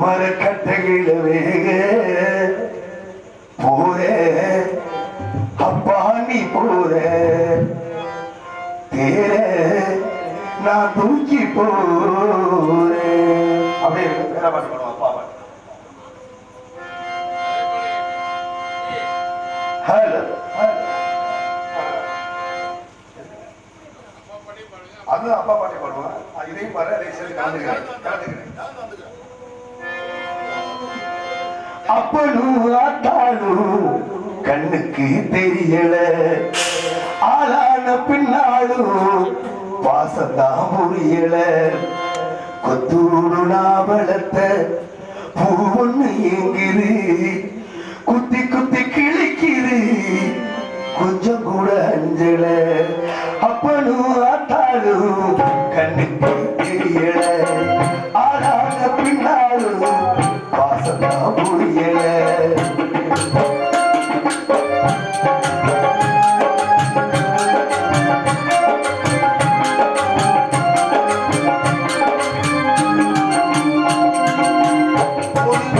மரக்கட்டையிலவே போரே அப்பா நீ போரே தேரே நான் தூக்கி போரே அப்படியே வேற பண்ணுவோம் ஹலோ அதுதான் அப்பா பாட்டை பாடுவேன் இதையும் பாரு அதை சில கலந்துக்கிறேன். கலந்துக்கிறேன். அப்பனு ஆத்தாளு கண்ணுக்கு தெரியல. ஆளான பின்னாளு பாசந்தான் புரியல. கொத்தூடு நாவலத்தை பூ ஒண்ணு எங்கிரு குத்தி குத்தி கிழிக்கிரு கொஞ்சம் கூட அஞ்சல. அப்பனு ஆத்தாளு கண்ணுக்கு தெரியல. ஆளான பின்னாளு বন্ধু